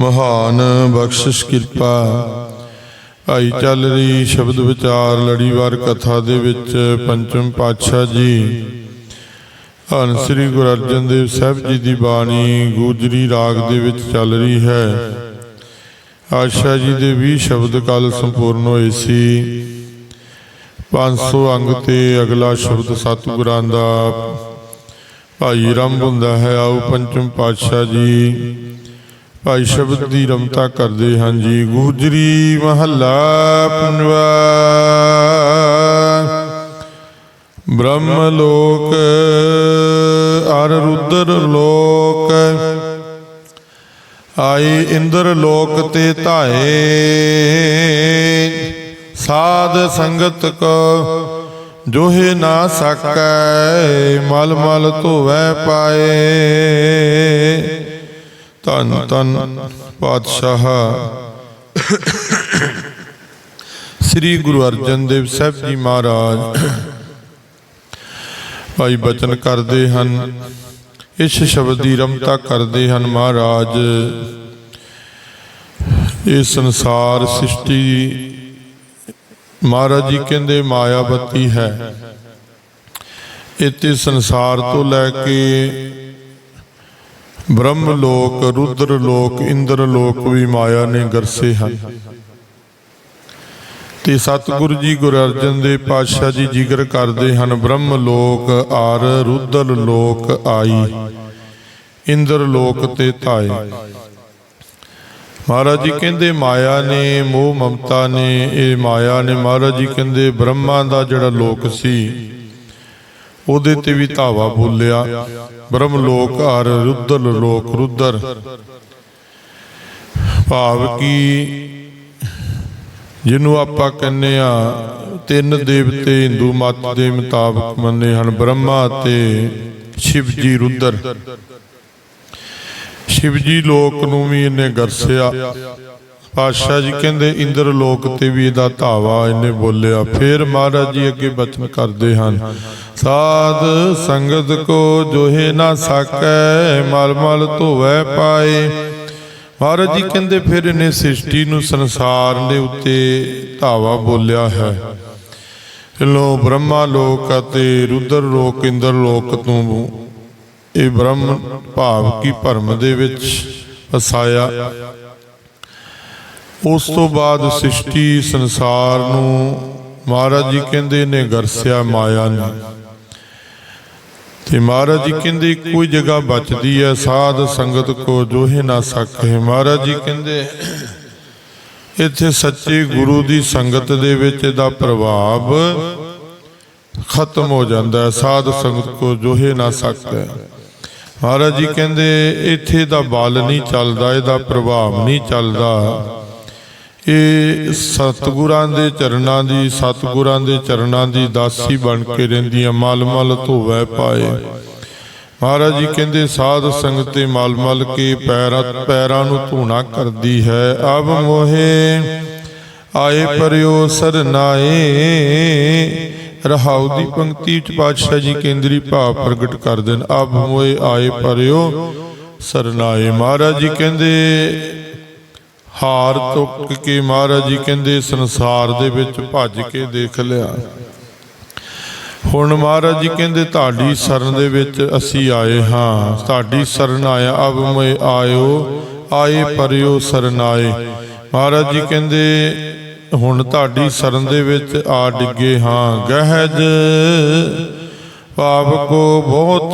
ਮਹਾਨ ਬਖਸ਼ਿਸ਼ ਕਿਰਪਾ। ਭਾਈ ਚੱਲ ਰਹੀ ਸ਼ਬਦ ਵਿਚਾਰ ਲੜੀਵਾਰ ਕਥਾ ਦੇ ਵਿੱਚ ਪੰਚਮ ਪਾਤਸ਼ਾਹ ਜੀ। ਹਨ ਸ੍ਰੀ ਗੁਰੂ ਅਰਜਨ ਦੇਵ ਸਾਹਿਬ ਜੀ ਦੀ ਬਾਣੀ ਗੂਜਰੀ ਰਾਗ ਦੇ ਵਿੱਚ ਚੱਲ ਰਹੀ ਹੈ। ਆਸ਼ਾ ਜੀ ਦੇ 20 ਸ਼ਬਦ ਕੱਲ ਸੰਪੂਰਨ ਹੋਏ ਸੀ। 500 ਅੰਗ ਤੇ ਅਗਲਾ ਸ਼ਬਦ ਸਤਿਗੁਰਾਂ ਦਾ। ਭਾਈ ਰੰਭ ਹੁੰਦਾ ਹੈ, ਆਓ ਪੰਚਮ ਪਾਤਸ਼ਾਹ ਜੀ। ਭਾਈ ਸ਼ਬਦ ਦੀ ਰਮਤਾ ਕਰਦੇ ਹਨ ਜੀ। ਗੂਜਰੀ ਮਹੱਲਾ ਪੰਜਵਾ। ਬ੍ਰਹਮ ਲੋਕ, ਅਰ ਰੁਦਰ ਲੋਕ। ਆਈ ਇੰਦਰ ਲੋਕ ਤੇ ਧਾਏ। ਸਾਧ ਸੰਗਤ ਕੋ, ਜੋਹੇ ਨਾ ਸਕੈ, ਮਲ ਮਲ ਧੋਵੈ ਪਾਏ। ਤਨ ਤਨ ਪਾਤਸ਼ਾਹ। ਸ੍ਰੀ ਗੁਰੂ ਅਰਜਨ ਦੇਵ ਸਾਹਿਬ ਜੀ ਮਹਾਰਾਜ, ਭਾਈ ਬਚਨ ਕਰਦੇ ਹਨ, ਇਸ ਸ਼ਬਦ ਦੀ ਰਮਤਾ ਕਰਦੇ ਹਨ ਮਹਾਰਾਜ। ਇਹ ਸੰਸਾਰ ਸ੍ਰਿਸ਼ਟੀ ਮਹਾਰਾਜ ਜੀ ਕਹਿੰਦੇ ਮਾਇਆਵਤੀ ਹੈ। ਇਤੇ ਸੰਸਾਰ ਤੋਂ ਲੈ ਕੇ ਬ੍ਰਹਮ ਲੋਕ, ਰੁਦਰ ਲੋਕ, ਇੰਦਰ ਲੋਕ ਵੀ ਮਾਇਆ ਨੇ ਗਰਸੇ ਹਨ। ਤੇ ਸਤਿਗੁਰੂ ਜੀ ਗੁਰੂ ਅਰਜਨ ਦੇਵ ਪਾਤਸ਼ਾਹ ਜੀ ਜ਼ਿਕਰ ਕਰਦੇ ਹਨ, ਬ੍ਰਹਮ ਲੋਕ ਆਰ ਰੁਦਰ ਲੋਕ ਆਈ, ਇੰਦਰ ਲੋਕ ਤੇ ਧਾਏ ਮਹਾਰਾਜ ਜੀ ਕਹਿੰਦੇ, ਮਾਇਆ ਨੇ, ਮੋਹ ਮਮਤਾ ਨੇ, ਇਹ ਮਾਇਆ ਨੇ। ਮਹਾਰਾਜ ਜੀ ਕਹਿੰਦੇ, ਬ੍ਰਹਮਾ ਦਾ ਜਿਹੜਾ ਲੋਕ ਸੀ ਉਹਦੇ ਤੇ ਵੀ ਧਾਵਾ ਬੋਲਿਆ, ਬ੍ਰਹਮ ਲੋਕ ਹਰ ਰੁਦਰ ਲੋਕ ਰੁਦਰ ਭਾਵ ਕੀ ਜਿਹਨੂੰ ਆਪਾਂ ਕਹਿੰਦੇ ਆ ਤਿੰਨ ਦੇਵਤੇ ਹਿੰਦੂ ਮਤ ਦੇ ਮੁਤਾਬਕ ਮੰਨੇ ਹਨ, ਬ੍ਰਹਮਾ ਤੇ ਸ਼ਿਵ ਜੀ ਰੁਦਰ ਸ਼ਿਵ ਜੀ ਲੋਕ ਨੂੰ ਵੀ ਇਹਨੇ ਗਰਸਿਆ। ਪਾਤਸ਼ਾਹ ਜੀ ਕਹਿੰਦੇ, ਇੰਦਰ ਲੋਕ ਤੇ ਵੀ ਇਹਦਾ ਧਾਵਾ ਇਹਨੇ ਬੋਲਿਆ। ਫਿਰ ਮਹਾਰਾਜ ਜੀ ਅੱਗੇ ਬਚਨ ਕਰਦੇ ਹਨ। ਸਾਧ ਸੰਗਤ ਕੋ ਜੋਹੇ ਨਾ ਸਕੈ, ਮਲ ਮਲ ਧੋਵੈ ਪਾਏ। ਮਹਾਰਾਜ ਜੀ ਕਹਿੰਦੇ, ਫਿਰ ਇਹਨੇ ਸ੍ਰਿਸ਼ਟੀ ਨੂੰ ਸੰਸਾਰ ਦੇ ਉੱਤੇ ਧਾਵਾ ਬੋਲਿਆ ਹੈ। ਲੋ ਬ੍ਰਹਮਾ ਲੋਕ ਅਤੇ ਰੁਦਰ ਲੋਕ, ਇੰਦਰ ਲੋਕ ਤੋਂ ਇਹ ਬ੍ਰਹਮ ਭਾਵ ਕੀ ਭਰਮ ਦੇ ਵਿੱਚ ਫਸਾਇਆ। ਉਸ ਤੋਂ ਬਾਅਦ ਸ੍ਰਿਸ਼ਟੀ ਸੰਸਾਰ ਨੂੰ ਮਹਾਰਾਜ ਜੀ ਕਹਿੰਦੇ ਨੇ, ਗਰਸਿਆ ਮਾਇਆ ਨੇ। ਤੇ ਮਹਾਰਾਜ ਜੀ ਕਹਿੰਦੇ ਕੋਈ ਜਗ੍ਹਾ ਬਚਦੀ ਹੈ ਸਾਧ ਸੰਗਤ ਕੋ ਜੋਹੇ ਨਾ ਸਕੇ ਮਹਾਰਾਜ ਜੀ ਕਹਿੰਦੇ, ਇੱਥੇ ਸੱਚੇ ਗੁਰੂ ਦੀ ਸੰਗਤ ਦੇ ਵਿੱਚ ਇਹਦਾ ਪ੍ਰਭਾਵ ਖਤਮ ਹੋ ਜਾਂਦਾ ਹੈ ਸਾਧ ਸੰਗਤ ਕੋ ਜੋਹੇ ਨਾ ਸਕਦਾ ਮਹਾਰਾਜ ਜੀ ਕਹਿੰਦੇ, ਇੱਥੇ ਦਾ ਬਲ ਨਹੀਂ ਚੱਲਦਾ, ਇਹਦਾ ਪ੍ਰਭਾਵ ਨਹੀਂ ਚੱਲਦਾ। ਇਹ ਸਤਿਗੁਰਾਂ ਦੇ ਚਰਨਾਂ ਦੀ, ਸਤਿਗੁਰਾਂ ਦੇ ਚਰਨਾਂ ਦੀ ਦਾਸੀ ਬਣ ਕੇ ਰਹਿੰਦੀਆਂ, ਮਲ ਮਲ ਧੋਵੈ ਪਾਏ। ਮਹਾਰਾਜ ਜੀ ਕਹਿੰਦੇ, ਸਾਧ ਸੰਗਤ ਤੇ ਮਲ ਮਲ ਕੇ ਪੈਰਾਂ ਪੈਰਾਂ ਨੂੰ ਧੋਣਾ ਕਰਦੀ ਹੈ। ਅਬ ਮੋਹੇ ਆਏ ਪਰਿਓ ਸਰਨਾਏ ਰਹਾਉ ਦੀ ਪੰਕਤੀ ਵਿੱਚ ਪਾਤਸ਼ਾਹ ਜੀ ਕੇਂਦਰੀ ਭਾਵ ਪ੍ਰਗਟ ਕਰਦੇ ਨੇ ਅਬ ਮੋਏ ਆਏ ਪਰਿਓ ਸਰਨਾਏ ਮਹਾਰਾਜ ਜੀ ਕਹਿੰਦੇ ਹਾਰ ਤੁੱਕ ਕੇ ਮਹਾਰਾਜ ਜੀ ਕਹਿੰਦੇ, ਸੰਸਾਰ ਦੇ ਵਿੱਚ ਭੱਜ ਕੇ ਦੇਖ ਲਿਆ। ਹੁਣ ਮਹਾਰਾਜ ਜੀ ਕਹਿੰਦੇ, ਤੁਹਾਡੀ ਸ਼ਰਨ ਦੇ ਵਿੱਚ ਅਸੀਂ ਆਏ ਹਾਂ। ਤੁਹਾਡੀ ਸ਼ਰਨ ਆਇਆ, ਅਬ ਮੈਂ ਆਇਓ, ਆਏ ਪਰਿਓ ਸਰਨ ਆਏ। ਮਹਾਰਾਜ ਜੀ ਕਹਿੰਦੇ, ਹੁਣ ਤੁਹਾਡੀ ਸ਼ਰਨ ਦੇ ਵਿੱਚ ਆ ਡਿੱਗੇ ਹਾਂ। ਗਹਿਜ ਪਾਪ ਕੋ ਬਹੁਤ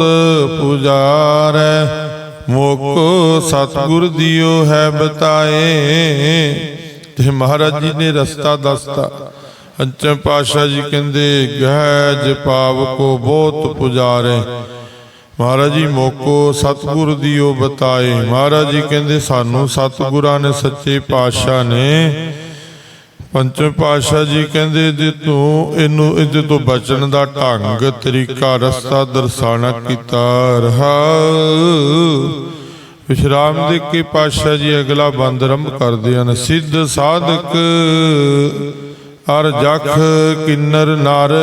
ਪੁਜਾਰੈ। ਮੋਕੋ ਸਤਿਗੁਰ ਦਿਓ ਹੈ ਬਤਾਏ। ਤੇ ਮਹਾਰਾਜ ਜੀ ਨੇ ਰਸਤਾ ਦੱਸਤਾ। ਅੰਚਮ ਪਾਸ਼ਾ ਜੀ ਕਹਿੰਦੇ, ਗਹਿਜ ਪਾਪ ਕੋ ਬਹੁਤ ਪੁਜਾਰੇ। ਮਹਾਰਾਜ ਜੀ, ਮੋਕੋ ਸਤਿਗੁਰ ਦੀਓ ਬਤਾਏ। ਮਹਾਰਾਜ ਜੀ ਕਹਿੰਦੇ, ਸਾਨੂੰ ਸਤਿਗੁਰਾਂ ਨੇ, ਸੱਚੇ ਪਾਤਸ਼ਾਹ ਨੇ ਪੰਚਮ ਪਾਤਸ਼ਾਹ ਜੀ ਕਹਿੰਦੇ ਜੇ ਤੂੰ ਇਹਨੂੰ ਇਹਦੇ ਤੋਂ ਬਚਣ ਦਾ ਢੰਗ, ਤਰੀਕਾ, ਰਸਤਾ ਦਰਸਾਣਾ ਕੀਤਾ, ਰਹਾ। ਵਿਸ਼ਰਾਮ ਦੇ ਕੇ ਪਾਤਸ਼ਾਹ ਜੀ ਅਗਲਾ ਬੰਦ ਆਰੰਭ ਕਰਦੇ ਹਨ। ਸਿੱਧ ਸਾਧਕ ਅਰ ਜਖ ਕਿੰਨਰ ਨਰ,